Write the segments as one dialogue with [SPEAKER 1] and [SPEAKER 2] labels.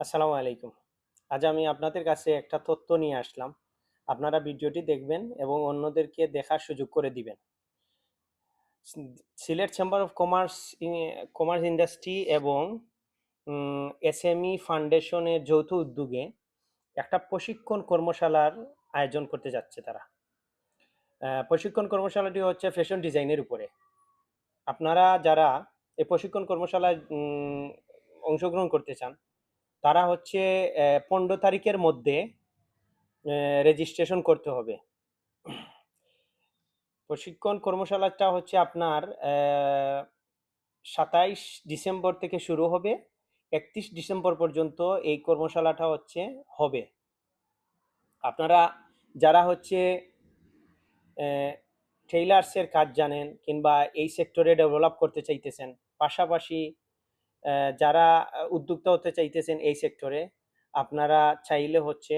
[SPEAKER 1] আসসালামু আলাইকুম। আজ আমি আপনাদের কাছে একটা তথ্য নিয়ে আসলাম। আপনারা ভিডিওটি দেখবেন এবং অন্যদেরকে দেখার সুযোগ করে দিবেন। Sylhet chamber of commerce commerce industry এবং এসএমই ফাউন্ডেশনের যৌথ উদ্যোগে একটা প্রশিক্ষণ কর্মশালার আয়োজন করতে যাচ্ছে তারা। প্রশিক্ষণ কর্মশালাটি হচ্ছে ফ্যাশন ডিজাইনের উপরে। আপনারা যারা এই প্রশিক্ষণ কর্মশালায় অংশগ্রহণ করতে চান তারা হচ্ছে পনেরো তারিখের মধ্যে রেজিস্ট্রেশন করতে হবে। প্রশিক্ষণ কর্মশালাটা হচ্ছে আপনার সাতাইশ ডিসেম্বর থেকে শুরু হবে। একত্রিশ ডিসেম্বর পর্যন্ত এই কর্মশালাটা হচ্ছে, হবে। আপনারা যারা হচ্ছে টেইলার্সের কাজ জানেন কিংবা এই সেক্টরে ডেভেলপ করতে চাইতেছেন, পাশাপাশি যারা উদ্যোক্তা হতে চাইতেছেন এই সেক্টরে আপনারা চাইলে হচ্ছে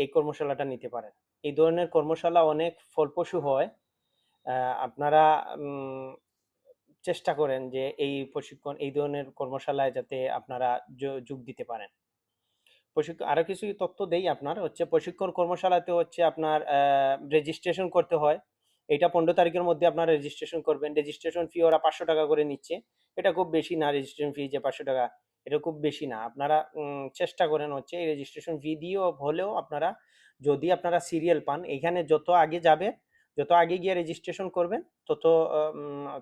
[SPEAKER 1] এই কর্মশালাটা নিতে পারেন। এই ধরনের কর্মশালা অনেক ফলপ্রসূ হয়। আপনারা চেষ্টা করেন যে এই প্রশিক্ষণ, এই ধরনের কর্মশালায় যাতে আপনারা যোগ দিতে পারেন। প্রশিক্ষণ আরও কিছু তথ্য দেই আপনার, হচ্ছে প্রশিক্ষণ কর্মশালাতে হচ্ছে আপনার রেজিস্ট্রেশন করতে হয়। এটা পনেরো তারিখের মধ্যে আপনারা রেজিস্ট্রেশন করবেন। রেজিস্ট্রেশন ফি ওরা পাঁচশো টাকা করে নিচ্ছে। এটা খুব বেশি না রেজিস্ট্রেশন ফি যে পাঁচশো টাকা, এটা খুব বেশি না। আপনারা চেষ্টা করেন হচ্ছে এই রেজিস্ট্রেশন ফি দিয়েও হলেও আপনারা যদি আপনারা সিরিয়াল পান, এখানে যত আগে যাবে, যত আগে গিয়ে রেজিস্ট্রেশন করবেন, তত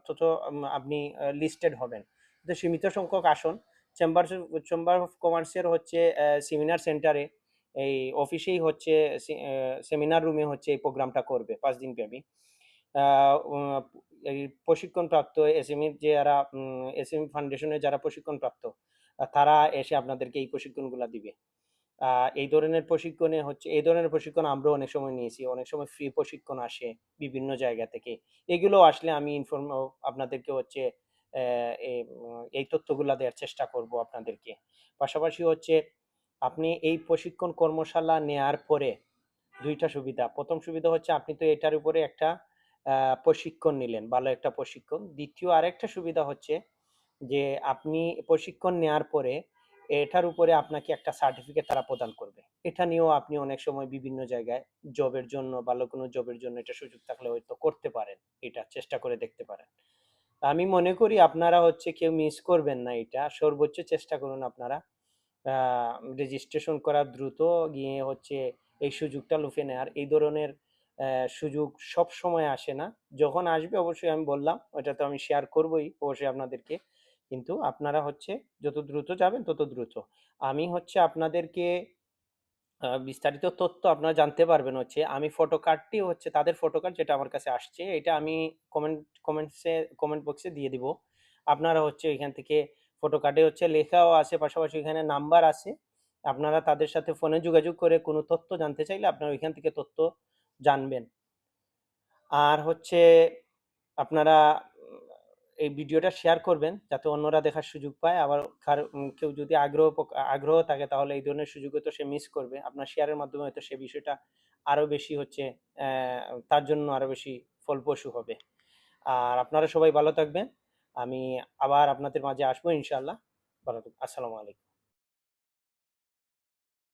[SPEAKER 1] তত আপনি লিস্টেড হবেন। তো সীমিত সংখ্যক আসন। চেম্বার চেম্বার অফ কমার্সের হচ্ছে সেমিনার সেন্টারে এই অফিসেই হচ্ছে সেমিনার রুমে হচ্ছে এই প্রোগ্রামটা করবে, পাঁচ দিন ব্যাপী। প্রশিক্ষণপ্রাপ্ত এসএমই যারা এসএমই ফাউন্ডেশনের যারা প্রশিক্ষণপ্রাপ্ত তারা এসে আপনাদেরকে এই প্রশিক্ষণগুলো দিবে। এই ধরনের প্রশিক্ষণে হচ্ছে, এই ধরনের প্রশিক্ষণ আমরাও অনেক সময় নিয়েছি। অনেক সময় ফ্রি প্রশিক্ষণ আসে বিভিন্ন জায়গা থেকে। এগুলো আসলে আমি ইনফর্ম আপনাদেরকে হচ্ছে এই তথ্যগুলো দেওয়ার চেষ্টা করব আপনাদেরকে। পাশাপাশি হচ্ছে, আপনি এই প্রশিক্ষণ কর্মশালা নেয়ার পরে দুইটা সুবিধা। প্রথম সুবিধা হচ্ছে, আপনি তো এটার উপরে একটা প্রশিক্ষণ নিলেন, ভালো একটা প্রশিক্ষণ। দ্বিতীয় আরেকটা সুবিধা হচ্ছে যে, আপনি প্রশিক্ষণ নেওয়ার পরে এটার উপরে আপনাকে একটা সার্টিফিকেট তারা প্রদান করবে। এটা নিয়েও আপনি অনেক সময় বিভিন্ন জায়গায় জবের জন্য ভালো কোনো জবের জন্য এটা সুযোগ থাকলে হয়তো করতে পারেন, এটা চেষ্টা করে দেখতে পারেন। আমি মনে করি আপনারা হচ্ছে কেউ মিস করবেন না এটা, সর্বোচ্চ চেষ্টা করুন আপনারা রেজিস্ট্রেশন করা দ্রুত গিয়ে হচ্ছে এই সুযোগটা লুফে নেয়ার। এই ধরনের সুযোগ সব সময় আসে না। যখন আসবে অবশ্যই আমি বললাম, ওটা তো আমি শেয়ার করবই অবশ্যই আপনাদেরকে। কিন্তু আপনারা হচ্ছে যত দ্রুত যাবেন তত দ্রুত। আমি হচ্ছে আপনাদেরকে বিস্তারিত তথ্য আপনারা জানতে পারবেন হচ্ছে, আমি ফটো কার্ডটি হচ্ছে তাদের ফটো কার্ড যেটা আমার কাছে আসছে, এটা আমি কমেন্ট কমেন্টসে কমেন্ট বক্সে দিয়ে দিব। আপনারা হচ্ছে এখান থেকে ফটো কার্ডে হচ্ছে লেখাও আছে, পাশাপাশি এখানে নাম্বার আছে। আপনারা তাদের সাথে ফোনে যোগাযোগ করে কোনো তথ্য জানতে চাইলে আপনারা ওইখান থেকে তথ্য জানবেন। আর হচ্ছে আপনারা এই ভিডিওটা শেয়ার করবেন যাতে অন্যরা দেখার সুযোগ পায়। আবার কেউ যদি আগ্রহ আগ্রহ থাকে তাহলে এই ধরনের সুযোগে তো সে মিস করবে। আপনার শেয়ারের মাধ্যমে হয়তো সে বিষয়টা আরও বেশি হচ্ছে তার জন্য আরও বেশি ফলপ্রসূ হবে। আর আপনারা সবাই ভালো থাকবেন। আমি আবার আপনাদের মাঝে আসব ইনশাল্লাহ ভালো আসসালামু আলাইকুম।